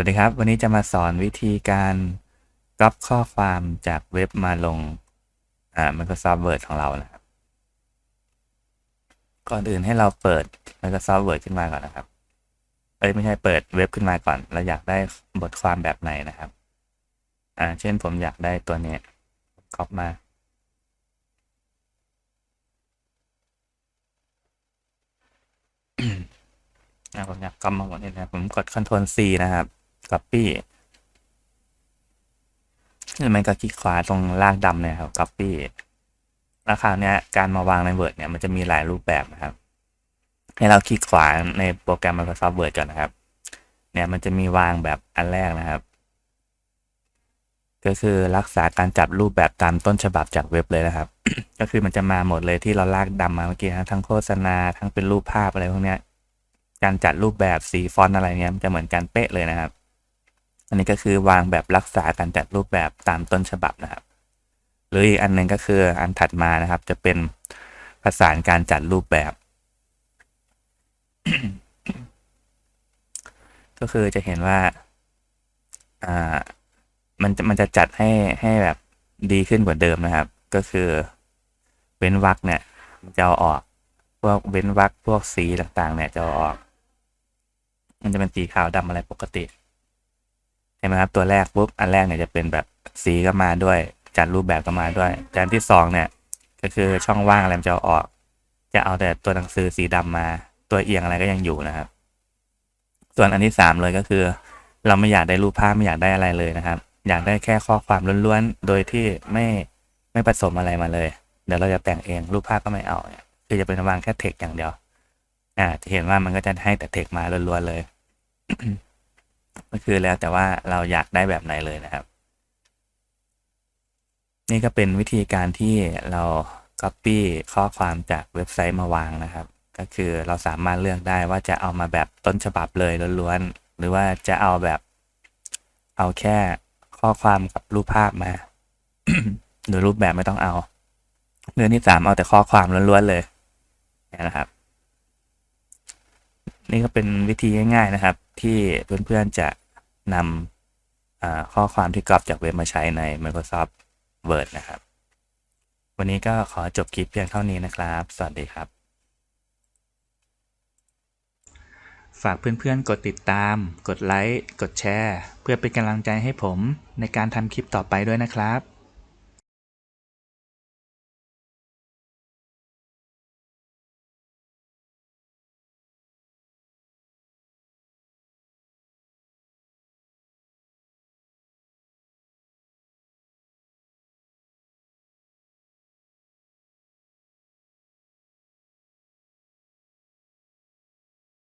สวัสดีครับ วันนี้จะมาสอนวิธีการก๊อปข้อความจากเว็บมาลงอ่า Microsoft Word ของเรานะครับ ก่อนอื่นให้เราเปิด Microsoft Word ขึ้นมาก่อนนะครับ เอ้ยไม่ใช่เปิดเว็บขึ้นมาก่อน เราอยากได้บทความแบบไหนนะครับ อ่า เช่นผมอยากได้ตัวเนี้ยก๊อปมาอ่าผมอยากก๊อปมาหมดเลยนะผมกด Ctrl C นะครับ Copy แล้วมันก็คลิกขวาตรงลางดำเนี่ยครับ Copy แล้วคราวเนี้ยการมาวางใน Word เนี่ยมันจะมีหลายรูปแบบนะครับ ให้เราคลิกขวาในโปรแกรม Microsoft Word ก่อนนะครับ เนี่ยมันจะมีวางแบบอันแรกนะครับ ก็คือรักษาการจัดรูปแบบตามต้นฉบับจากเว็บเลยนะครับ ก็คือมันจะมาหมดเลยที่เราลากดำมาเมื่อกี้นะทั้งโฆษณาทั้งเป็นรูปภาพอะไรพวกเนี้ยการจัดรูปแบบสีฟอนต์อะไรเนี้ยมันจะเหมือนกันเป๊ะเลยนะครับ อันนี้ก็คือวางแบบรักษาการจัดรูปแบบตามต้นฉบับนะครับ หรืออีกอันหนึ่งก็คืออันถัดมานะครับ จะเป็นผสานการจัดรูปแบบ ก็คือจะเห็นว่าอ่ามันจะมันจะจัดให้ให้แบบดีขึ้นกว่าเดิมนะครับ ก็คือเว้นวรรคเนี่ยจะเอาออก พวกเว้นวรรคพวกสีต่างๆ เนี่ยจะเอาออก มันจะเป็นสีขาวดำอะไรปกติ เห็นไหมครับตัวแรกปุ๊บอันแรกเนี่ยจะเป็นแบบสีก็มาด้วย จัดรูปแบบก็มาด้วยแต่อันที่สองเนี่ยก็คือช่องว่างอะไรมันจะออก จะเอาแต่ตัวหนังสือสีดำมา ตัวเอียงอะไรก็ยังอยู่นะครับ ส่วนอันที่สามเลยก็คือ เราไม่อยากได้รูปภาพไม่อยากได้อะไรเลยนะครับ อยากได้แค่ข้อความล้วนๆโดยที่ไม่ไม่ผสมอะไรมาเลย เดี๋ยวเราจะแต่งเองรูปภาพก็ไม่เอาคือจะเป็นวางแค่เทคอย่างเดียว อ่าจะเห็นว่ามันก็จะให้แต่เทคมาล้วนๆเลย ก็คือแล้วแต่ว่าเราอยากได้แบบไหนเลยนะครับ นี่ก็เป็นวิธีการที่เรา Copy ข้อความจากเว็บไซต์มาวางนะครับ ก็คือเราสามารถเลือกได้ว่าจะเอามาแบบต้นฉบับเลยล้วนๆหรือว่าจะเอาแบบเอาแค่ข้อความกับรูปภาพมาหรือรูปแบบไม่ต้องเอาเรื่องที่สามเอาแต่ข้อความล้วนๆเลยเนี่ยนะครับ นี่ก็เป็นวิธีง่าย ๆนะครับ ที่เพื่อนๆจะนำข้อความที่กรอบจากเว็บมาใช้ใน Microsoft Word นะครับ วันนี้ก็ขอจบคลิปเพียงเท่านี้นะครับ สวัสดีครับ ฝากเพื่อนๆ กดติดตาม กดไลค์ กดแชร์ เพื่อเป็นกำลังใจให้ผมในการทำคลิปต่อไปด้วยนะครับ